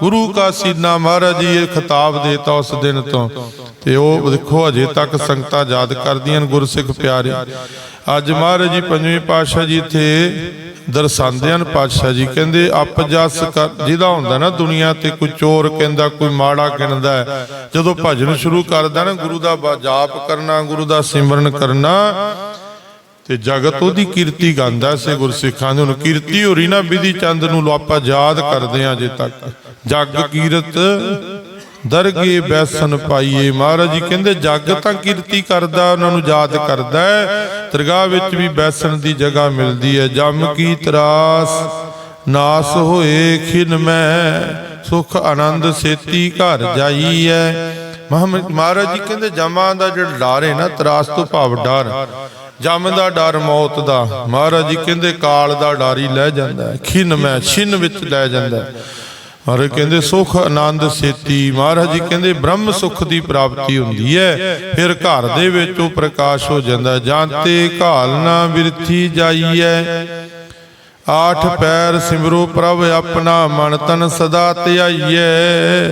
ਗੁਰੂ ਕਾ ਸੀਨਾ ਮਹਾਰਾਜ ਜੀ ਇਹ ਖਿਤਾਬ ਦੇਤਾ ਉਸ ਦਿਨ ਤੋਂ। ਤੇ ਉਹ ਦੇਖੋ ਅਜੇ ਤੱਕ ਸੰਗਤਾਂ ਯਾਦ ਕਰਦੀਆਂ ਗੁਰਸਿੱਖ ਪਿਆਰੇ। ਅੱਜ ਮਹਾਰਾਜ ਜੀ ਪੰਜਵੇਂ ਪਾਤਸ਼ਾਹ ਜੀ ਇੱਥੇ ਦਰਸਾਉਂਦੇ ਹਨ, ਪਾਤਸ਼ਾਹ ਜੀ ਕਹਿੰਦੇ ਅਪਜਸ ਕਰ ਜਿਹਦਾ ਹੁੰਦਾ ਨਾ ਦੁਨੀਆ ਤੇ ਕੋਈ ਚੋਰ ਕਹਿੰਦਾ, ਕੋਈ ਮਾੜਾ ਕਹਿੰਦਾ ਜਦੋਂ ਭਜਨ ਸ਼ੁਰੂ ਕਰਦਾ ਨਾ, ਗੁਰੂ ਦਾ ਜਾਪ ਕਰਨਾ, ਗੁਰੂ ਦਾ ਸਿਮਰਨ ਕਰਨਾ ਤੇ ਜਗਤ ਉਹਦੀ ਕੀਰਤੀ ਗਾਉਂਦਾ ਸੇ ਗੁਰਸਿੱਖਾਂ ਦੇ ਹੁਣ ਕੀਰਤੀ ਹੋ ਨਾ ਵਿਧੀ ਚੰਦ ਨੂੰ ਲੋ ਆਪਾਂ ਯਾਦ ਕਰਦੇ ਆ ਅਜੇ ਤੱਕ। ਜਗ ਕੀਰਤ, ਦਰਗੇ ਬੈਸਨ ਪਾਈਏ ਮਹਾਰਾਜ ਜੀ, ਕਹਿੰਦੇ ਜਗ ਤਾਂ ਕੀਰਤੀ ਕਰਦਾ, ਉਹਨਾਂ ਨੂੰ ਯਾਦ ਕਰਦਾ ਹੈ। ਦਰਗਾਹ ਵਿੱਚ ਵੀ ਬੈਸਣ ਦੀ ਜਗ੍ਹਾ ਮਿਲਦੀ ਹੈ। ਜਮ ਕੀ ਤਰਾਸ, ਨਾਸ ਹੋਏ ਖਿਨ ਮੈਂ, ਸੁਖ ਆਨੰਦ ਸੇਤੀ ਘਰ ਜਾਈਐ ਮਹਾਮ- ਮਹਾਰਾਜ ਜੀ ਕਹਿੰਦੇ ਜਮਾਂ ਦਾ ਜਿਹੜਾ ਡਰ ਹੈ ਨਾ, ਤਰਾਸ ਤੋਂ ਭਾਵ ਡਰ। ਜਮ ਦਾ ਡਰ ਮੌਤ ਦਾ। ਮਹਾਰਾਜ ਜੀ ਕਹਿੰਦੇ ਕਾਲ ਦਾ ਡਰ ਹੀ ਲੈ ਜਾਂਦਾ ਹੈ। ਖਿਨ ਮੈਂ ਛਿਨ ਵਿੱਚ ਲੈ ਜਾਂਦਾ ਹੈ। ਔਰ ਕਹਿੰਦੇ ਸੁਖ ਆਨੰਦ ਸੇਤੀ। ਮਹਾਰਾਜ ਜੀ ਕਹਿੰਦੇ ਬ੍ਰਹਮ ਸੁਖ ਦੀ ਪ੍ਰਾਪਤੀ ਹੁੰਦੀ ਹੈ। ਫਿਰ ਘਰ ਦੇ ਵਿੱਚ ਉਹ ਪ੍ਰਕਾਸ਼ ਹੋ ਜਾਂਦਾ ਹੈ। ਜਾਂਤੇ ਘਾਲ ਨਾ ਬਿਰਥੀ ਜਾਈਐ। ਆਠ ਪੈਰ ਸਿਮਰੋ ਪ੍ਰਭ ਆਪਣਾ ਮਨ ਤਨ ਸਦਾ ਧਿਆਈਐ।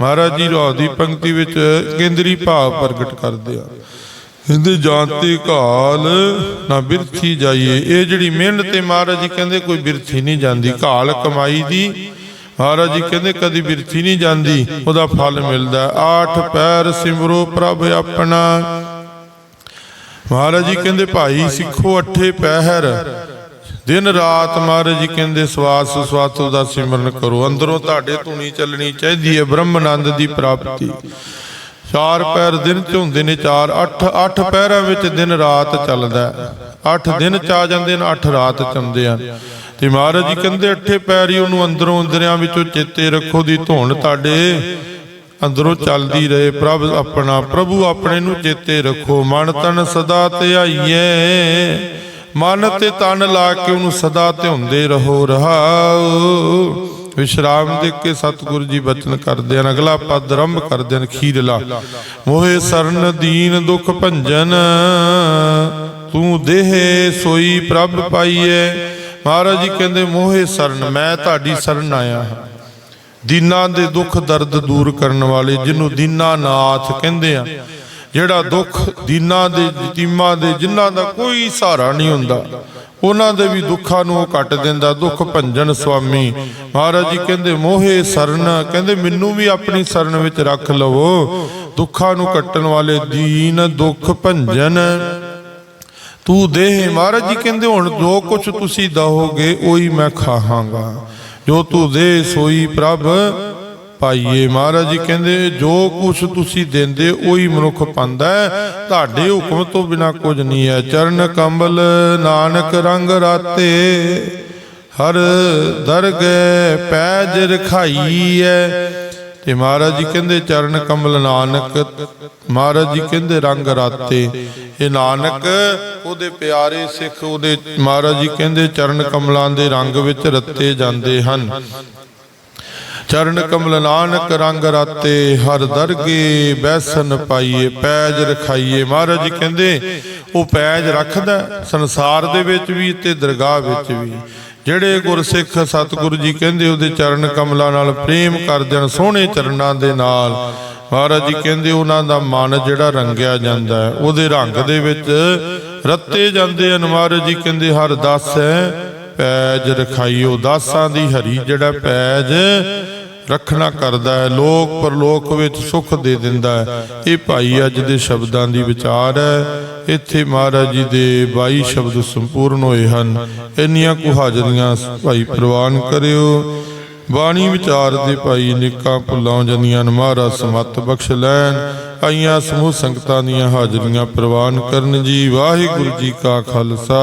ਮਹਾਰਾਜ ਜੀ ਰੋਹ ਦੀ ਪੰਕਤੀ ਵਿੱਚ ਕੇਂਦਰੀ ਭਾਵ ਪ੍ਰਗਟ ਕਰਦੇ ਆ। ਕਹਿੰਦੇ ਜਾਂਤੇ ਘਾਲ ਨਾ ਬਿਰਥੀ ਜਾਈਏ। ਇਹ ਜਿਹੜੀ ਮਿਹਨਤ ਤੇ ਮਹਾਰਾਜ ਜੀ ਕਹਿੰਦੇ ਕੋਈ ਬਿਰਥੀ ਨਹੀਂ ਜਾਂਦੀ। ਘਾਲ ਕਮਾਈ ਦੀ। ਮਹਾਰਾਜ ਜੀ ਕਹਿੰਦੇ ਕਦੀ ਬਿਰਥੀ ਨਹੀਂ ਜਾਂਦੀ। ਉਹਦਾ ਫਲ ਮਿਲਦਾ। ਆਠ ਪੈਰ ਸਿਮਰੋ ਪ੍ਰਭ ਆਪਣਾ। ਮਹਾਰਾਜ ਜੀ ਕਹਿੰਦੇ, ਭਾਈ ਸਿੱਖੋ ਅੱਠੇ ਪਹਿਰ। ਦਿਨ ਰਾਤ ਮਹਾਰਾਜ ਜੀ ਕਹਿੰਦੇ, ਸਵਾਸ ਸਵਾਸ ਦਾ ਸਿਮਰਨ ਕਰੋ। ਅੰਦਰੋਂ ਤੁਹਾਡੇ ਧੁਨੀ ਚੱਲਣੀ ਚਾਹੀਦੀ ਹੈ। ਬ੍ਰਹਮ ਬ੍ਰਹਮਨੰਦ ਦੀ ਪ੍ਰਾਪਤੀ। ਚਾਰ ਪੈਰ ਦਿਨ ਚ ਹੁੰਦੇ ਨੇ ਚਾਰ, ਅੱਠ ਅੱਠ ਪੈਰਾਂ ਵਿੱਚ ਦਿਨ ਰਾਤ ਚੱਲਦਾ ਅੱਠ ਦਿਨ ਚ ਆ ਜਾਂਦੇ ਨੇ ਅੱਠ ਰਾਤ ਚ ਆਉਂਦੇ ਹਨ। ਤੇ ਮਹਾਰਾਜ ਜੀ ਕਹਿੰਦੇ, ਅੱਠੇ ਪੈਰ ਹੀ ਉਹਨੂੰ ਅੰਦਰੋਂ ਅੰਦਰਿਆਂ ਵਿੱਚੋਂ ਚੇਤੇ ਰੱਖੋ ਦੀ ਧੁਨ ਤੁਹਾਡੇ ਅੰਦਰੋਂ ਚੱਲਦੀ ਰਹੇ। ਪ੍ਰਭ ਆਪਣਾ, ਪ੍ਰਭੂ ਆਪਣੇ ਨੂੰ ਚੇਤੇ ਰੱਖੋ। ਮਨ ਤਨ ਸਦਾ ਧਿਆਈਏ ਮਨ ਤੇ ਤਨ ਲਾ ਕੇ ਉਹਨੂੰ ਸਦਾ ਧਿਆਉਂਦੇ ਰਹੋ, ਰਹਾਓ। ਵਿਸ਼ਰਾਮ ਦੇ ਕੇ ਸਤਿਗੁਰੂ ਜੀ ਬਚਨ ਕਰਦੇ ਹਨ। ਅਗਲਾ ਪਦ ਆਰੰਭ ਕਰਦੇ ਹਨ, ਖੀਰਲਾ। ਮੋਹੇ ਸਰਨ ਦੀਨ ਦੁਖ ਭੰਜਨ, ਤੂੰ ਦੇਹ ਸੋਈ ਪ੍ਰਭ ਪਾਈਏ ਮਹਾਰਾਜ ਜੀ ਕਹਿੰਦੇ, ਮੋਹੇ ਸਰਨ, ਮੈਂ ਤੁਹਾਡੀ ਸਰਨ ਆਇਆ ਹਾਂ। ਦੀਨਾ ਦੇ ਦੁੱਖ ਦਰਦ ਦੂਰ ਕਰਨ ਵਾਲੇ, ਜਿਹਨੂੰ ਦੀਨਾ ਨਾਥ ਕਹਿੰਦੇ ਆ, ਜਿਹੜਾ ਦੁੱਖ ਦੀਨਾ ਦੇ ਯਤੀਮਾਂ ਦੇ, ਜਿਨ੍ਹਾਂ ਦਾ ਕੋਈ ਸਹਾਰਾ ਨਹੀਂ ਹੁੰਦਾ। ਉਹਨਾਂ ਦੇ ਵੀ ਦੁੱਖਾਂ ਨੂੰ ਉਹ ਕੱਟ ਦਿੰਦਾ। ਦੁੱਖ ਭੰਜਨ ਸੁਆਮੀ, ਮਹਾਰਾਜ ਜੀ ਕਹਿੰਦੇ, ਮੋਹੇ ਸਰਨ, ਕਹਿੰਦੇ, ਮੈਨੂੰ ਵੀ ਆਪਣੀ ਸਰਨ ਵਿੱਚ ਰੱਖ ਲਵੋ। ਦੁੱਖਾਂ ਨੂੰ ਕੱਟਣ ਵਾਲੇ ਦੀਨ, ਦੁੱਖ ਭੰਜਨ। ਤੂੰ ਦੇਹ, ਮਹਾਰਾਜ ਜੀ ਕਹਿੰਦੇ, ਹੁਣ ਜੋ ਕੁਝ ਤੁਸੀਂ ਦਹੋਗੇ, ਉਹੀ ਮੈਂ ਖਾਹਾਂਗਾ। ਜੋ ਤੂੰ ਦੇ ਸੋਈ ਪ੍ਰਭ ਪਾਈਏ ਮਹਾਰਾਜ ਜੀ ਕਹਿੰਦੇ ਜੋ ਕੁਝ ਤੁਸੀਂ ਦਿੰਦੇ ਉਹੀ ਮਨੁੱਖ ਪਾਉਂਦਾ ਤੁਹਾਡੇ ਹੁਕਮ ਤੋਂ ਬਿਨਾ ਕੁਝ ਨਹੀਂ ਹੈ। ਚਰਨ ਕੰਬਲ ਨਾਨਕ ਰੰਗ ਰਾਤੇ। ਹਰ ਦਰਗਹਿ ਪੈਜ ਰਖਾਈ ਹੈ। ਤੇ ਮਹਾਰਾਜ ਜੀ ਕਹਿੰਦੇ ਚਰਨ ਕਮਲ ਨਾਨਕ। ਮਹਾਰਾਜ ਜੀ ਕਹਿੰਦੇ ਰੰਗ ਰਾਤੇ। ਇਹ ਨਾਨਕ ਉਹਦੇ ਪਿਆਰੇ ਸਿੱਖ ਉਹਦੇ ਮਹਾਰਾਜ ਜੀ ਕਹਿੰਦੇ ਚਰਨ ਕਮਲਾਂ ਦੇ ਰੰਗ ਵਿੱਚ ਰੱਤੇ ਜਾਂਦੇ ਹਨ। ਚਰਨ ਕਮਲ ਨਾਨਕ ਰੰਗ ਰਾਤੇ, ਹਰ ਦਰਗੇ ਬੈਸਨ ਪਾਈਏ, ਪੈਜ ਰਖਾਈਏ। ਮਹਾਰਾਜ ਜੀ ਕਹਿੰਦੇ, ਉਹ ਪੈਜ ਰੱਖਦਾ ਸੰਸਾਰ ਦੇ ਵਿੱਚ ਵੀ ਤੇ ਦਰਗਾਹ ਵਿੱਚ ਵੀ। ਜਿਹੜੇ ਗੁਰਸਿੱਖ ਸਤਿਗੁਰੂ ਜੀ ਕਹਿੰਦੇ, ਉਹਦੇ ਚਰਨ ਕਮਲਾਂ ਨਾਲ ਪ੍ਰੇਮ ਕਰਦੇ ਹਨ ਸੋਹਣੇ ਚਰਨਾਂ ਦੇ ਨਾਲ। ਮਹਾਰਾਜ ਜੀ ਕਹਿੰਦੇ, ਉਹਨਾਂ ਦਾ ਮਨ ਜਿਹੜਾ ਰੰਗਿਆ ਜਾਂਦਾ ਹੈ, ਉਹਦੇ ਰੰਗ ਦੇ ਵਿੱਚ ਰੱਤੇ ਜਾਂਦੇ ਹਨ। ਮਹਾਰਾਜ ਜੀ ਕਹਿੰਦੇ, ਹਰ ਦਾਸ ਹੈ, ਪੈਜ ਰਖਾਈਓ। ਦਾਸਾਂ ਦੀ ਹਰੀ ਜਿਹੜਾ ਪੈਜ ਰੱਖਣਾ ਕਰਦਾ ਹੈ। ਲੋਕ ਪਰਲੋਕ ਵਿੱਚ ਸੁਖ ਦੇ ਦਿੰਦਾ ਹੈ। ਇਹ ਭਾਈ ਅੱਜ ਦੇ ਸ਼ਬਦਾਂ ਦੀ ਵਿਚਾਰ ਹੈ। ਇੱਥੇ ਮਹਾਰਾਜ ਜੀ ਦੇ 22 ਸ਼ਬਦ ਸੰਪੂਰਨ ਹੋਏ ਹਨ। ਇੰਨੀਆਂ ਕੁ ਹਾਜ਼ਰੀਆਂ ਭਾਈ ਪ੍ਰਵਾਨ ਕਰਿਓ। ਬਾਣੀ ਵਿਚਾਰ ਦੇ ਭਾਈ ਨਿੱਕਾ ਭੁੱਲਾਂ ਜਾਂਦੀਆਂ ਨੇ ਮਹਾਰਾਜ ਸਮਤ ਬਖਸ਼ ਲੈਣ। ਆਈਆਂ ਸਮੂਹ ਸੰਗਤਾਂ ਦੀਆਂ ਹਾਜ਼ਰੀਆਂ ਪ੍ਰਵਾਨ ਕਰਨ ਜੀ। ਵਾਹਿਗੁਰੂ ਜੀ ਕਾ ਖਾਲਸਾ।